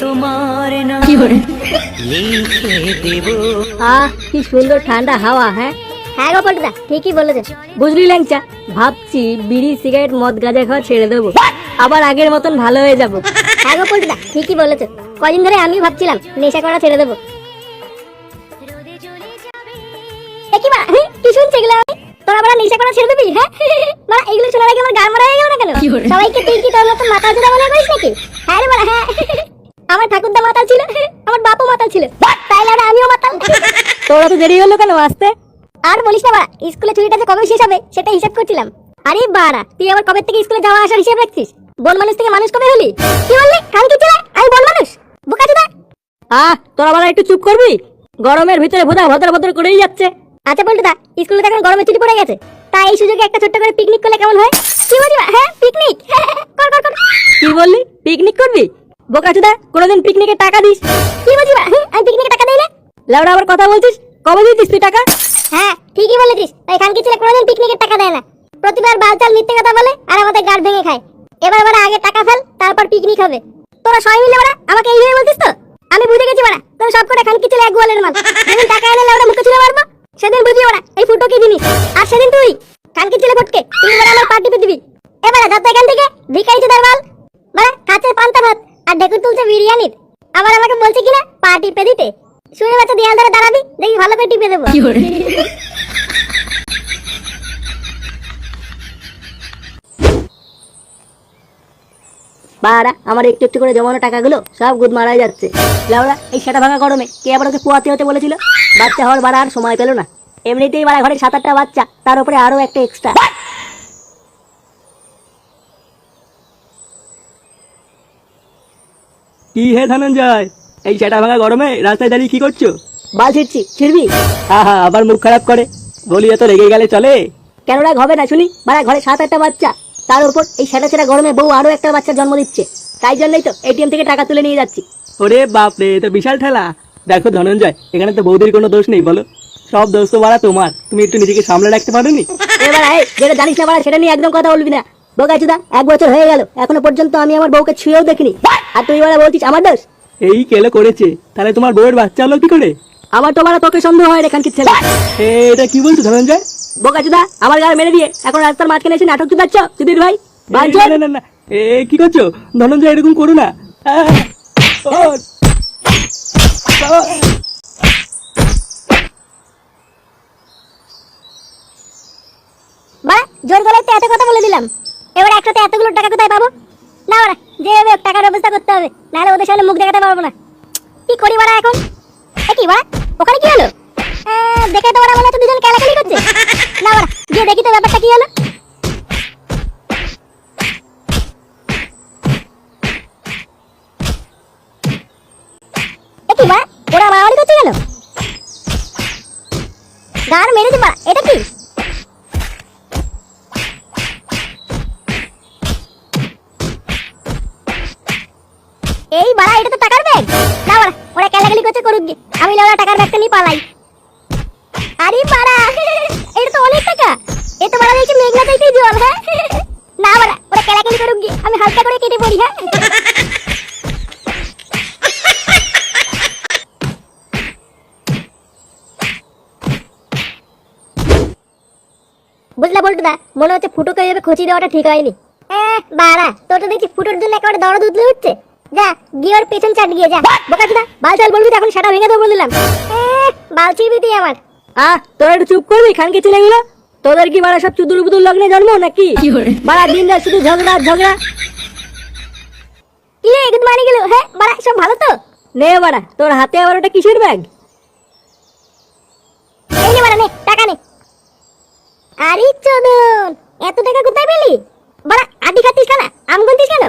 তোমার নাম লিখে দেব। আহ কি সুন্দর ঠান্ডা হাওয়া হ্যাঁ? হ্যাঁ গো পল্টুদা ঠিকই বলেছে বুঝলি ল্যাংচা ভাবছি বিড়ি সিগারেট মদ গাঁজা খাওয়া ছেড়ে দেবো। আবার আগের মতন ভালো হয়ে যাব। হ্যাঁ গো পল্টুদা ঠিকই বলেছে কদিন ধরে আমিও ভাবছিলাম নেশা করা ছেড়ে দেবো। এ কি? শুনছে এগুলো? আমি তোরা বড় নেশা করা ছেড়ে দিবি হ্যাঁ? মা এগুলো শোনার আগে আমার গান মারা হয়ে গেল না কেন? সবাইকে তুই কি তোর মতো মাথা মনে করিস নাকি? হ্যাঁ রে হ্যাঁ। আমার ঠাকুরদা মাতাল ছিল আমার বাপও মাতাল ছিল। তাইলে আর আমিও মাতাল। তোরা তো দেরি হলো কেন আসতে? আর বলিস না বাড়া স্কুলে ছুটিটা যে কবে শেষ হবে সেটা হিসাব করছিলাম। আরে বাড়া তুই আবার কবে থেকে স্কুলে যাওয়া আসার হিসাব রাখছিস? বন মানুষ থেকে মানুষ কবে হলি? কি বললি? কাল কি ছিল আমি বন মানুষ। বোকা চোদা। আহ তোরা বলা একটু চুপ করবি? গরমের ভিতরে ভোদা ভদ্র ভদ্র করেই যাচ্ছে। আচ্ছা বলটু দা স্কুলে তো এখন গরমে ছুটি পড়ে গেছে। তাই এই সুযোগে একটা ছোট্ট করে পিকনিক করলে কেমন হয়? কি বলছি হ্যাঁ পিকনিক কর কর কর। কি বললি? পিকনিক করবি? বোকাচুদা, কোনোদিন পিকনিকে টাকা দিস। কি বলছিস আমি পিকনিকে টাকা আবার কথা বলছিস? কবে তুই টাকা? হ্যাঁ ঠিকই বলেছিস। ছেলে কোনোদিন পিকনিকের টাকা দেয় না? প্রতিবার বালচাল মিথ্যে কথা বলে আর আমাদের গাড় ভেঙে খায়। এবার বারা আগে টাকা ফেল, তারপর পিকনিক হবে। তোরা সবাই মিলে আমাকে এইভাবে বলছিস তো? আমি বুঝে গেছি বারা তোরা সব করে খানকি ছেলে এক গোয়ালের মাল দাঁড়াবি ভালো করে টিপে দেবো। বাড়া আমার একটু একটু করে জমানো টাকাগুলো সব গুদ মারা যাচ্ছে। লাউড়া এই সেটা ভাঙা গরমে কে আবার ওকে পোয়াতে হতে বলেছিল? বাচ্চা হওয়ার বাড়া আর সময় পেল না। এমনিতেই বাড়া ঘরে সাত আটটা বাচ্চা তার উপরে আরও একটা এক্সট্রা কি হে ধনঞ্জয়? এই সেটা ভাঙা গরমে রাস্তায় দাঁড়িয়ে কি করছ? বাল ছিটছি ছিড়বি? হা হা আবার মুখ খারাপ করে। বলি এত রেগে গেলে চলে। কেন রাগ হবে না শুনি? বাড়া ঘরে সাত আটটা বাচ্চা। তার উপর এই সেটা সেটা গরমে বউ আরও একটা বাচ্চা জন্ম দিচ্ছে। তাই জন্যই তো এটিএম থেকে টাকা তুলে নিয়ে যাচ্ছি। ওরে বাপ রে তো বিশাল ঠেলা। দেখো ধনঞ্জয় এখানে তো বৌদির কোনো দোষ নেই বলো। সব দোষ তো বাড়া তোমার। তুমি একটু নিজেকে সামলে রাখতে পারোনি? এবার এই যেটা জানিস না বাড়া সেটা নিয়ে একদম কথা বলবি না। বোকাচুদা এক বছর হয়ে গেল এখনও পর্যন্ত আমি আমার বউকে ছুঁয়েও দেখিনি। আর তুই বাড়া বলছিস আমার দোষ? এই কেলে করেছে। তাহলে তোমার বউয়ের বাচ্চা হলো কি করে? আমার তোমার তোকে সন্দেহ হয় এখান কি ছেলে। এটা কি বলছো ধনঞ্জয়? বোকাচুদা আমার গায়ে মেরে দিয়ে এখন রাস্তার মাঝখানে এসে নাটক চুদাচ্ছ সুধীর ভাই? না না না এ কি করছ? ধনঞ্জয় এরকম করো না। বা জোর গলায় তো এত কথা বলে দিলাম। এবার একসাথে এতগুলো টাকা কোথায় পাবো? না ওরা যে টাকার ব্যবস্থা করতে হবে নাহলে ওদের সামনে মুখ দেখাতে পারব না। কি করি বাড়া এখন? কি বাড়া? ওখানে কি হলো? দেখে তো ওরা মনে হচ্ছে দুজন কেলাকেলি করছে। না বাড়া গিয়ে দেখি তো ব্যাপারটা কি হলো। ওরা এটা কি? এই, বাড়া, এটা তো টাকার ব্যাগ। কেলাকেলি করছে করুক গে আমি লাউরা টাকার ব্যাগটা নিয়ে পালাই। আরে বাড়া, এটা তো অনেক টাকা। এ তো বাড়া দেখছি মেঘনা চাইতেই জল হ্যাঁ? না বাড়া, ওরা কেলাকেলি করুক গে আমি হালকা করে কেটে পড়ি হ্যাঁ? বুঝলা বলটু দা, মনে হচ্ছে ফুটোকে এভাবে খুঁচি দেওয়াটা ঠিক হয়নি। বাড়া তোর তো দেখছি ফুটোর জন্য একেবারে দরদ উতলে উঠছে। যা গিয়ে ওর পেছন চাট গিয়ে যা। বোকা চুদা বাল চাল বলবি এখন সেটা ভেঙে দেবো দিলাম। বাল চিবি তুই আমার। আহ তোরা একটু চুপ করবি খানকে ছেলেগুলো? তোদের কি বাড়া সব চুদুর বুদুর লগ্নে জন্ম নাকি? বাড়া দিন রাত শুধু ঝগড়া ঝগড়া। কি রে গুড মর্নিং গেল? হ্যাঁ বাড়া সব ভালো তো? নে বাড়া তোর হাতে আবার ওটা কিসের ব্যাগ? এই নে বাড়া নে টাকা নে। আরে চোদন এত টাকা কোথায় পেলি বাড়া আদি খাচ্ছিস কেন আম গুনতিস কেন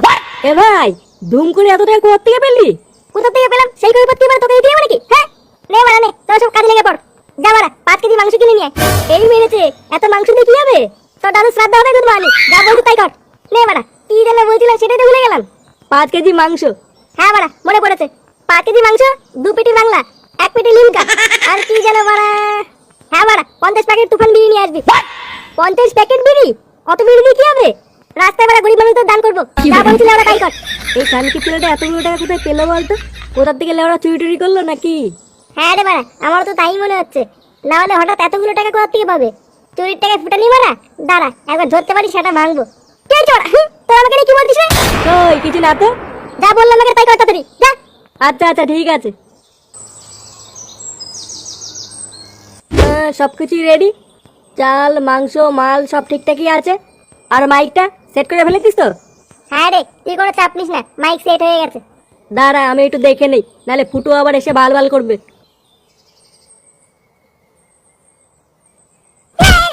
এ ভাই ধুম করে এত টাকা কোথা থেকে পেলি কোথা থেকে পেলাম সেই কৈফত কি বাড়া তোকে দিয়ে নাকি? হ্যাঁ? নে বাড়া নে তোরা সব কাজে লেগে পড়। যা বাড়া পাঁচ কেজি মাংস কিনে নিয়ে। এই মেরেছে এত মাংস দিয়ে কি হবে? তোর দাদু শ্রাদ্ধ হবে গুড মর্নিং যা বলছি তাই কর। নে বাড়া কি যেন বলছিলাম সেটাই তো ভুলে গেলাম। পাঁচ কেজি মাংস। হ্যাঁ বাড়া মনে পড়েছে। পাঁচ কেজি মাংস দু পেটি বাংলা এক পেটি লিমকা। আর কি যেন বাড়া। হ্যাঁ বাড়া পঞ্চাশ প্যাকেট তুফান বিড়ি নিয়ে আসবি। পঞ্চাশ প্যাকেট বিড়ি? অত বিড়ি দিয়ে কি হবে? রাস্তায় বেলা গরিব মানুষদের দান করব। যা বলছিল আমরা তাই কর। এই খানকি ছেলেটা এতগুলো টাকা কোথায় পেল বলতো? কোথার থেকে লেওড়া চুরি টুরি করল নাকি? হ্যাঁ রে বাড়া আমার তো তাই মনে হচ্ছে। না হলে হঠাৎ এতগুলো টাকা কোথা থেকে পাবে? চুরির টাকা ফুটানি মারা? দাঁড়া একবার ধরতে পারি সেটা ভাঙবো। কে চড়া তোর আমাকে কি বলছিস রে? কই কিছু না তো? যা বললাম আমাকে তাই কর তাড়াতাড়ি। যা। আচ্ছা আচ্ছা ঠিক আছে। সব কিছুই রেডি চাল মাংস মাল সব ঠিকঠাকই আছে? আর মাইকটা সেট করে ফেলেছিস তো? হ্যাঁ রে তুই কোনো চাপ নিস না মাইক সেট হয়ে গেছে। দাঁড়া আমি একটু দেখে নেই নাহলে ফুটো আবার এসে বাল বাল করবে।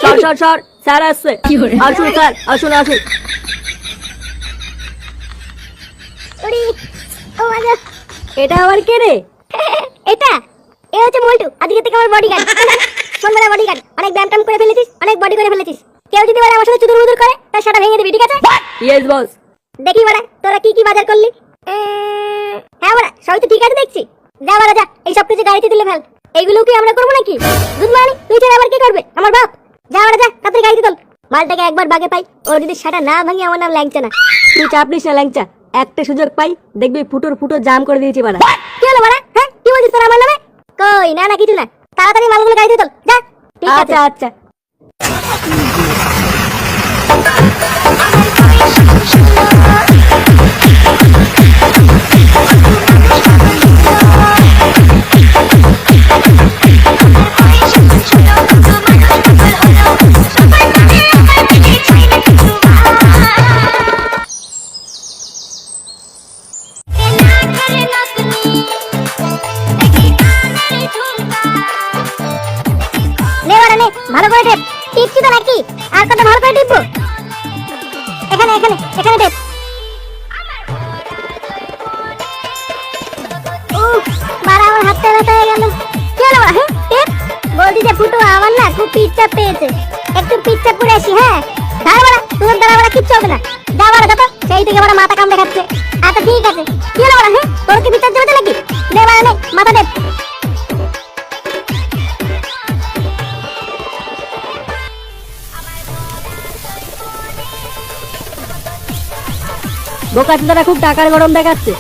সর সর সর স্যার আসছে। আসুন স্যার আসুন আসুন। এটা আবার কে রে? এটা এ হচ্ছে মল্টু আজকে থেকে আমার বডিগার্ড সন্ধ্যাবেলা বডিগার্ড অনেক ব্যায়াম করে ফেলেছিস অনেক বডি করে ফেলেছিস। কেউ যদি বলে আমার সাথে চুদুর বুদুর করে তার সেটা ভেঙে দিবি ঠিক আছে? ইয়েস বস দেখি বাড়া তোরা কি কি বাজার করলি? হ্যাঁ বাড়া সবই তো ঠিক আছে দেখছি। যা বাড়া যা এই সব কিছু গাড়িতে তুলে ফেল। এইগুলো কি আমরা করব নাকি? গুড মর্নিং তুই ছাড়া আবার কি করবে? আমার বাপ। যা বাড়া যা তাড়াতাড়ি গাড়িতে তোল। মালটাকে একবার বাগে পাই ও যদি সেটা না ভাঙি আমার নাম লাগছে না। তুই চাপ নিস না ল্যাংচা। একটা সুযোগ পাই দেখবি ফুটোর ফুটো জাম করে দিয়েছি বাড়া। কি হলো বাড়া? হ্যাঁ কি বলছিস তোর আমার নামে? কই না না কিছু না। তাড়াতাড়ি মালগুলো গাড়িতে তোল যা। ঠিক আছে। আচ্ছা আচ্ছা। ভালো করে টিপবো এখানে এখানে এখানে উফ, বাড়া আমার হাতটা ব্যথা হয়ে গেল। কি হলো হ্যাঁ বলছি যে ফুটো আমার না খুব পিচ্চাপ পেয়েছে। একটু হ্যাঁ? মাথা কাম দেখাচ্ছে আচ্ছা ঠিক আছে। কি হলো হ্যাঁ? তোর কি পিচ্চাপ জমেছে নাকি? নে মাথা টেপ বোকা চোদারা খুব টাকার গরম দেখাচ্ছে।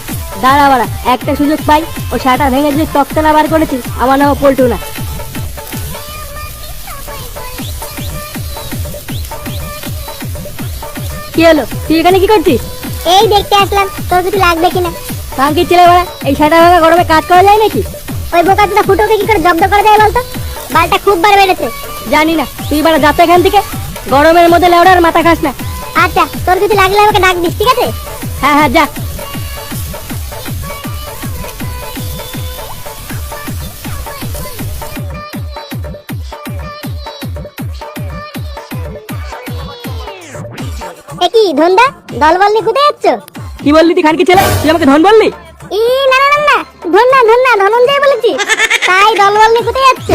দাঁড়া বাড়া একটা সুযোগ পাই। ও শাটা ভেঙে যে তক্তা না বার করেছি আমার নাম পল্টু না। কি হলো? তুই এখানে কি করছিস? এই দেখতে আসলাম তোর কিছু লাগবে কিনা? কাঙ্কির ছেলে বাড়া এই শাটা ভাঙা গরমে কাজ করা যায় নাকি? ওই বোকাটা ফুটোকে কি করে জব্দ করা যায় বলতো? বালটা খুব বার বেড়েছে। জানি না তুই বাড়া যাতে এখান থেকে। গরমের মধ্যে লেওড়ার মাথা খাস না। আচ্ছা তোর কিছু লাগলে আমাকে ডাক দিস ঠিক আছে? হ্যাঁ হ্যাঁ যা এ কি ধন্দা? দলবল নিয়ে কোথায় যাচ্ছ? কি বললি তুই খানকি ছেলে? তুই আমাকে ধন বললি? ই না না না না ধন্যা ধন্যা ধনঞ্জয় বলেছি। তাই দলবল নিয়ে কোথায় যাচ্ছে?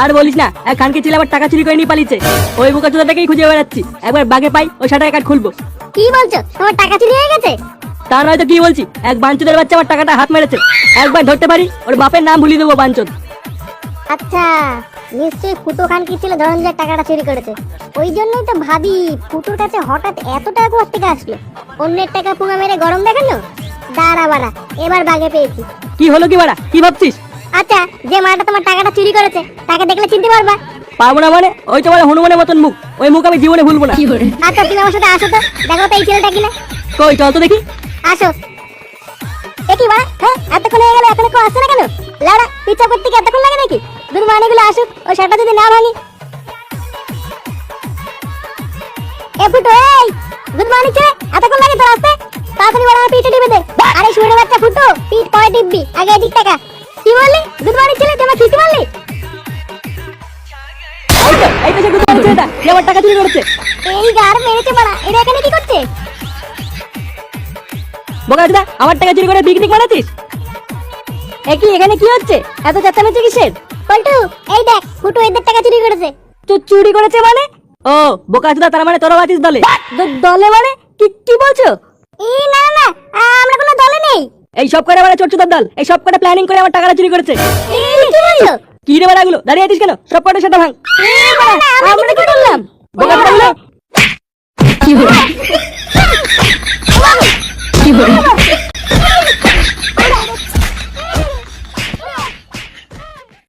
আর বলিস না এক খানকি ছেলে আবার টাকা চুরি করে নিয়ে পালিয়েছে। ওই বোকা চোদা থেকেই খুঁজে বেড়াচ্ছি। একবার বাগে পাই ওই শাটার কার্ড খুলবো। কি বলছো? তোমার টাকা চুরি হয়ে গেছে? তার নয়তো কি বলছি? এক বাঞ্চুদের বাচ্চা আমার টাকাটা হাত মেরেছে। একবার ধরতে পারি ওর বাপের নাম ভুলিয়ে দেবো বাঞ্চদ। আচ্ছা নিশ্চয়ই ফুটো খান কি ছিল ধনঞ্জয় টাকাটা চুরি করেছে। ওই জন্যই তো ভাবি ফুটোর কাছে হঠাৎ এত টাকা কোথা থেকে আসলো? অন্যের টাকা পুঙা মেরে গরম দেখানো দাঁড়া বাড়া এবার বাগে পেয়েছি। কি হলো কি বাড়া? কি ভাবছিস? আচ্ছা যে মাটা তোমার টাকাটা চুরি করেছে তাকে দেখলে চিনতে পারবা। পারব না মানে? ওই তো মানে হনুমানের মতন মুখ। ওই মুখ আমি জীবনে ভুলবো না। আচ্ছা তুমি আমার সাথে আসো তো। দেখো তো এই ছেলেটা কিনা। কই চল তো দেখি। আসো। এ কি বাড়া? হ্যাঁ এতক্ষণ হয়ে গেল এখনও কেউ আসছে না কেন? লাউড়া পিচ্ছা করতে কি এতক্ষণ লাগে নাকি? দুধ মানেগুলো আসুক ওই শার্টটা যদি না ভাঙি। এ ফুটো এই! গুড মর্নিং ছেলে এতক্ষণ লাগে তোর আসতে? তাড়াতাড়ি বড় পিঠে টিপে দে। আরে শুনে বাচ্চা ফুটো পিঠ পরে টিপবি। আগে এদিক টাকা কি বললি? ছেলে আমার খিস্তি মারলি এই ছেলেটা যে টাকা চুরি করেছে। এই গার মেরেছে বাড়া এরা এখানে কি করছে? বোকা চোদা আমার টাকা চুরি করে পিকনিক মানাচ্ছিস এ কি এখানে কি হচ্ছে? এত চেঁচামেচি কিসের? পল্টু এই দেখ ফুটো এদের টাকা চুরি করেছে। তো চুরি করেছে মানে? ও বোকা চোদা তার মানে তোরা আছিস দলে? দলে মানে? কি কি বলছো? এই না না আমরা কোনো দলে নেই। এই সব করে আমার চোর দল এই সব করে প্ল্যানিং করে আমার টাকাটা চুরি করেছে। কি রে বাড়াগুলো দাঁড়িয়ে আছিস কেন? সব কটা সেটা ভাঙ। আমরা কি করলাম? কি হলো? কি hore